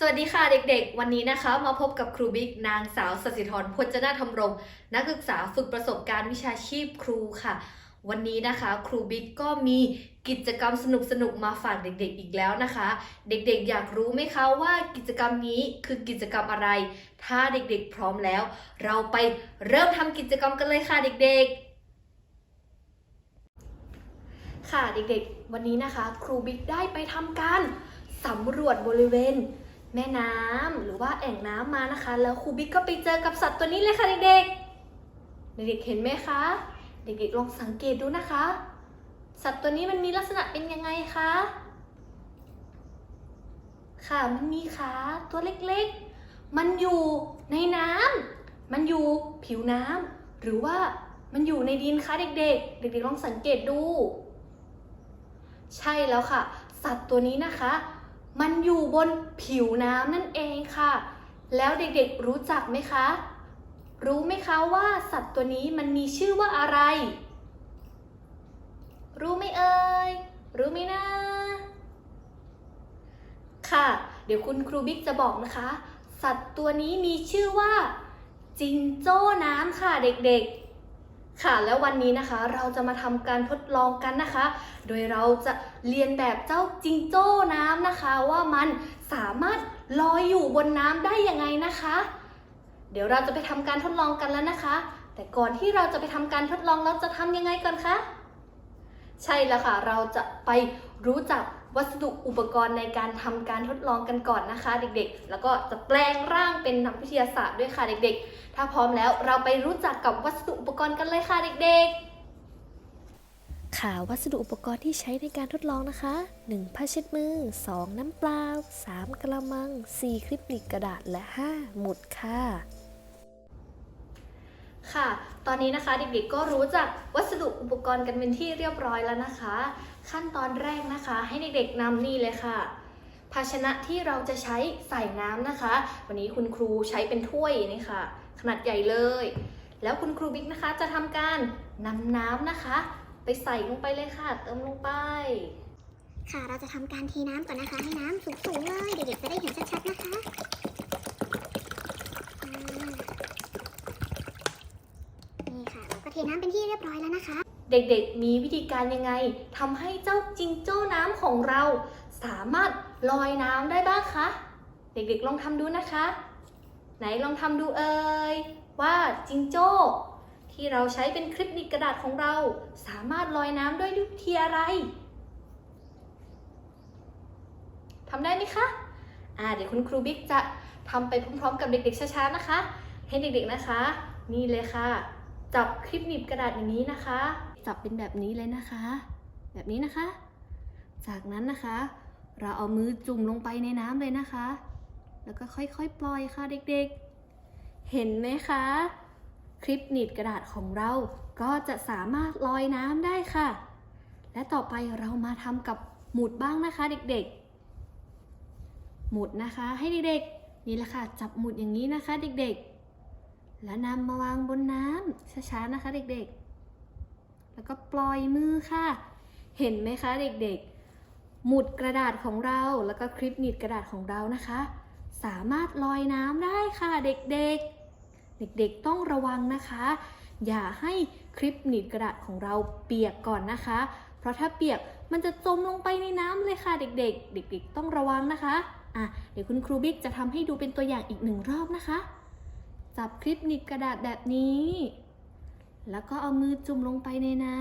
สวัสดีค่ะเด็กๆ วันนี้นะคะมาพบกับครูบิ๊กนางสาวสศิธรพจนาธรรมรงค์นักศึกษาฝึกประสบการณ์วิชาชีพครูค่ะ วันนี้นะคะครูบิ๊กก็มีกิจกรรมสนุกๆมาฝากเด็กๆอีกแล้วนะคะ เด็กๆอยากรู้ไหมคะว่ากิจกรรมนี้คือกิจกรรมอะไร ถ้าเด็กๆพร้อมแล้ว เราไปเริ่มทำกิจกรรมกันเลยค่ะเด็กๆค่ะเด็กๆ วันนี้นะคะ ครูบิ๊กได้ไปทำการสำรวจบริเวณ แม่น้ำหรือว่าแอ่งน้ำมานะคะ แล้วครูบิ๊กก็ไปเจอกับสัตว์ตัวนี้เลยค่ะเด็กๆ เด็กๆเห็นไหมคะ เด็กๆลองสังเกตดูนะคะ สัตว์ตัวนี้มันมีลักษณะเป็นยังไงคะ ค่ะมันมีขาตัวเล็กๆ มันอยู่ในน้ำมันอยู่ผิวน้ำหรือว่ามันอยู่ในดินคะเด็กๆ เด็กๆลองสังเกตดู ใช่แล้วค่ะ สัตว์ตัวนี้นะคะ มันอยู่บนผิวน้ำนั่นเองค่ะ แล้วเด็กๆรู้จักไหมคะ รู้ไหมคะว่าสัตว์ตัวนี้มันมีชื่อว่าอะไร รู้ไหมเอ่ย รู้ไหมนะ ค่ะ เดี๋ยวคุณครูบิ๊กจะบอกนะคะ สัตว์ตัวนี้มีชื่อว่า จิงโจ้น้ำค่ะเด็กๆ ค่ะแล้ววันนี้นะคะเราจะมาทำการทดลองกันนะคะ โดยเราจะเรียนแบบเจ้าจิงโจ้น้ำนะคะ ว่ามันสามารถลอยอยู่บนน้ำได้ยังไงนะคะ เดี๋ยวเราจะไปทำการทดลองกันแล้วนะคะ แต่ก่อนที่เราจะไปทำการทดลองเราจะทำยังไงก่อนคะ ใช่แล้วค่ะ เราจะไปรู้จัก วัสดุอุปกรณ์ในการทำการทดลองกันก่อนนะคะ เด็กๆ แล้วก็จะแปลงร่างเป็นนักวิทยาศาสตร์ด้วยค่ะเด็กๆ ถ้าพร้อมแล้วเราไปรู้จักกับวัสดุอุปกรณ์กันเลยค่ะเด็กๆค่ะวัสดุอุปกรณ์ที่ใช้ในการทดลองนะคะ 1 ผ้าเช็ดมือ 2 น้ำเปล่า 3 กระมัง 4 คลิปหนีบกระดาษและ 5 หมุดค่ะ ค่ะ ตอนนี้นะคะเด็กๆก็รู้จักวัสดุอุปกรณ์กันเป็นที่เรียบร้อยแล้วนะคะ ขั้นตอนแรกนะคะ ให้เด็กๆนำนี่เลยค่ะ ภาชนะที่เราจะใช้ใส่น้ำนะคะ วันนี้คุณครูใช้เป็นถ้วยนี่ค่ะ ขนาดใหญ่เลย แล้วคุณครูบิ๊กนะคะจะทำการนำน้ำนะคะ ไปใส่ลงไปเลยค่ะ เติมลงไป ค่ะเราจะทำการเทน้ำก่อนนะคะให้น้ำสูงๆเลยเด็กๆจะได้เห็นชัดๆนะคะอ่านี่ค่ะ เราก็เทน้ำเป็นที่เรียบร้อยแล้วนะคะ เด็กๆ มีวิธีการยังไงทำให้เจ้าจิงโจ้น้ำของเรา สามารถลอยน้ำได้บ้างคะ เด็กๆลองทำดูนะคะ ไหนลองทำดูเอ่ยว่าจิงโจ้ ที่เราใช้เป็นคลิปนิกกระดาษของเรา สามารถลอยน้ำด้วยวิธีอะไรทำได้ไหมคะอ่าเดี๋ยวคุณครูบิ๊กจะทำไปพร้อมๆ กับเด็ก ๆ ช้าๆนะคะ ให้เด็กๆนะคะ นี่เลยค่ะ จับคลิปหนีบกระดาษอย่างนี้นะคะ จับเป็นแบบนี้เลยนะคะ แบบนี้นะคะ จากนั้นนะคะ เราเอามือจุ่มลงไปในน้ำเลยนะคะ แล้วก็ค่อยๆปล่อยค่ะเด็กๆ เห็นไหมคะ คลิปหนีบกระดาษของเราก็จะสามารถลอยน้ำได้ค่ะ และต่อไปเรามาทำกับหมุดบ้างนะคะเด็กๆ หมุดนะคะให้เด็กๆ นี่แหละค่ะจับหมุดอย่างนี้นะคะเด็กๆ แล้วนำมาวางบนน้ำช้าๆนะคะเด็กๆ แล้วก็ปล่อยมือค่ะ เห็นไหมคะเด็กๆ หมุดกระดาษของเราแล้วก็คลิปหนีบกระดาษของเรานะคะ สามารถลอยน้ำได้ค่ะเด็กๆ เด็กๆต้องระวังนะคะ อย่าให้คลิปหนีบกระดาษของเราเปียกก่อนนะคะ เพราะถ้าเปียกมันจะจมลงไปในน้ำเลยค่ะเด็กๆ เด็กๆ ต้องระวังนะคะอะเดี๋ยวคุณครูบิ๊กจะทำให้ดูเป็นตัวอย่างอีกหนึ่งรอบนะคะ จับคลิปหนีบกระดาษแบบนี้ แล้วก็เอามือจุ่มลงไปในน้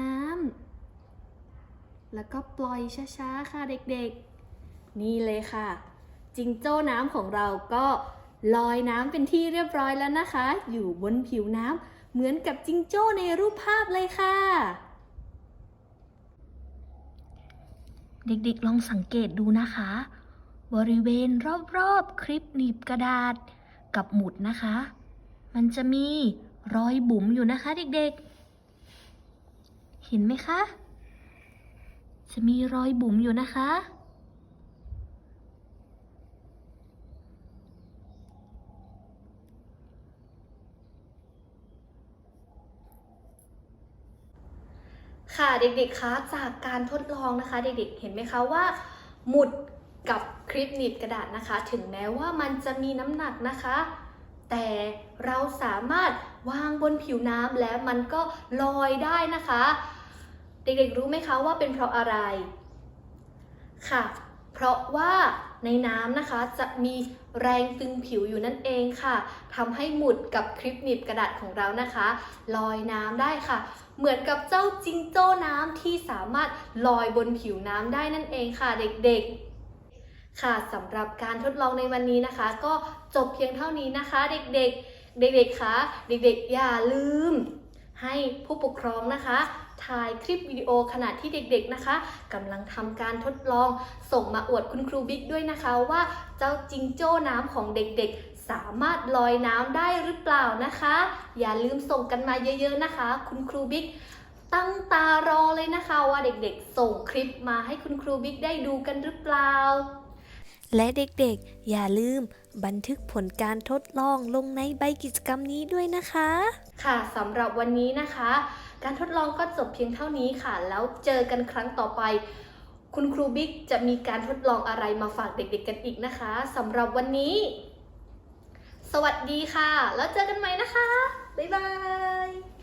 ำ แล้วก็ปล่อยช้าๆ ค่ะเด็กๆ นี่เลยค่ะ จิงโจ้น้ำของเราก็ลอยน้ำเป็นที่เรียบร้อยแล้วนะคะ อยู่บนผิวน้ำเหมือนกับจิงโจ้ในรูปภาพเลยค่ะ เด็กๆ ลองสังเกตดูนะคะ บริเวณรอบๆ คลิปหนีบกระดาษกับหมุดนะคะ มันจะมี รอยบุ๋มอยู่นะคะเด็กๆ เห็นไหมคะ จะมีรอยบุ๋มอยู่นะคะ ค่ะเด็กๆ คะ จากการทดลองนะคะ เด็กๆ เห็นไหมคะว่า หมุดกับคลิปหนีบกระดาษนะคะ ถึงแม้ว่ามันจะมีน้ำหนักนะคะ แต่เราสามารถวางบนผิวน้ำแล้วมันก็ลอยได้นะคะ เด็กๆรู้ไหมคะว่าเป็นเพราะอะไรค่ะ เพราะว่าในน้ำนะคะจะมีแรงตึงผิวอยู่นั่นเองค่ะทำให้หมุดกับคลิปหนีบกระดาษของเรานะคะ ลอยน้ำได้ค่ะ เหมือนกับเจ้าจิงโจ้น้ำที่สามารถลอยบนผิวน้ำได้นั่นเองค่ะ เด็กๆ ค่ะสำหรับการทดลองในวันนี้นะคะ ก็จบเพียงเท่านี้นะคะ เด็กๆ เด็กๆคะเด็กๆ อย่าลืม ให้ผู้ปกครองนะคะ ถ่ายคลิปวิดีโอขณะที่เด็กๆนะคะกำลังทำการทดลองส่งมาอวดคุณครูบิ๊กด้วยนะคะว่าเจ้าจิงโจ้น้ำของเด็กๆ สามารถลอยน้ำได้หรือเปล่านะคะ อย่าลืมส่งกันมาเยอะๆนะคะ คุณครูบิ๊กตั้งตารอเลยนะคะว่าเด็กๆ ส่งคลิปมาให้คุณครูบิ๊กได้ดูกันหรือเปล่า และเด็กๆ อย่าลืมบันทึกผลการทดลองลงในใบกิจกรรมนี้ด้วยนะคะ ค่ะสำหรับวันนี้นะคะ การทดลองก็จบเพียงเท่านี้ค่ะ แล้วเจอกันครั้งต่อไป คุณครูบิ๊กจะมีการทดลองอะไรมาฝากเด็กๆกันอีกนะคะสำหรับวันนี้ สวัสดีค่ะ แล้วเจอกันใหม่นะคะ บ๊ายบาย